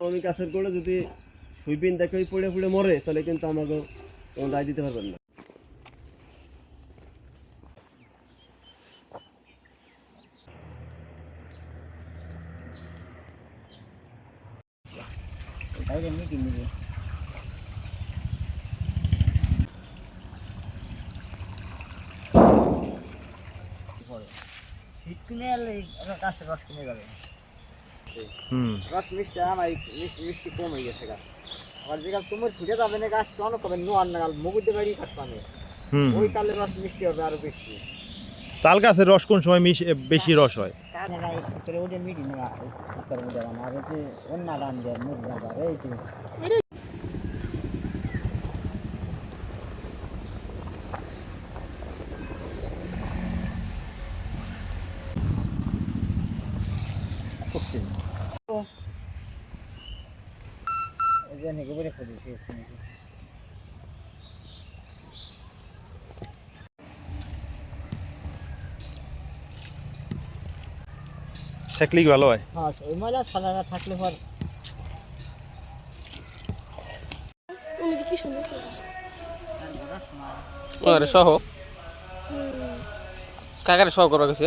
আমি গাছের গোড়ে যদি সুইপিন দেখে পড়ে পড়ে মরে, তাহলে কিন্তু আমাকে কোনো দায় দিতে পারবেন না। তাই শীত কিনে এলে গাছের রস কিনে যাবে। রস মিষ্টি আমার মিষ্টি কম হয়ে গেছে গাছ। আবার যে গাছ তোমার ফুটে যাবে না গাছ তো অনেক হবে নোয়ার না গাছ মুগুর বাড়ি থাকতো আমি ওই কালে রস মিষ্টি হবে আরও বেশি। তাল গাছের রস কোন সময় বেশি রস হয়? ওদের মিটি নেওয়া আর অন্য রান দেয় মুখ এই ফুটেছে এসে নাকি সেকলি ভালো হয়। হ্যাঁ ওই ময়লা সাদাটা থাকলে পর। আরে সহ। কাকারে সহ করা গেছে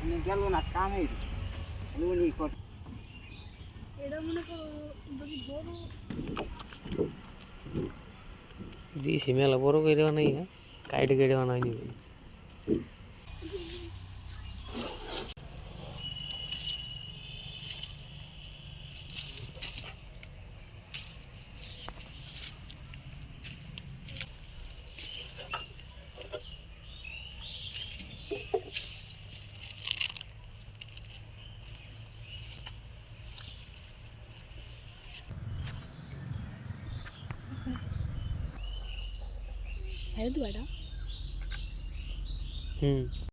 আমি গেল না কামে উনি কর দিয়েছি মেলা বড় করে বানাই কাইট কেটে বানাইনি সাইড হুম।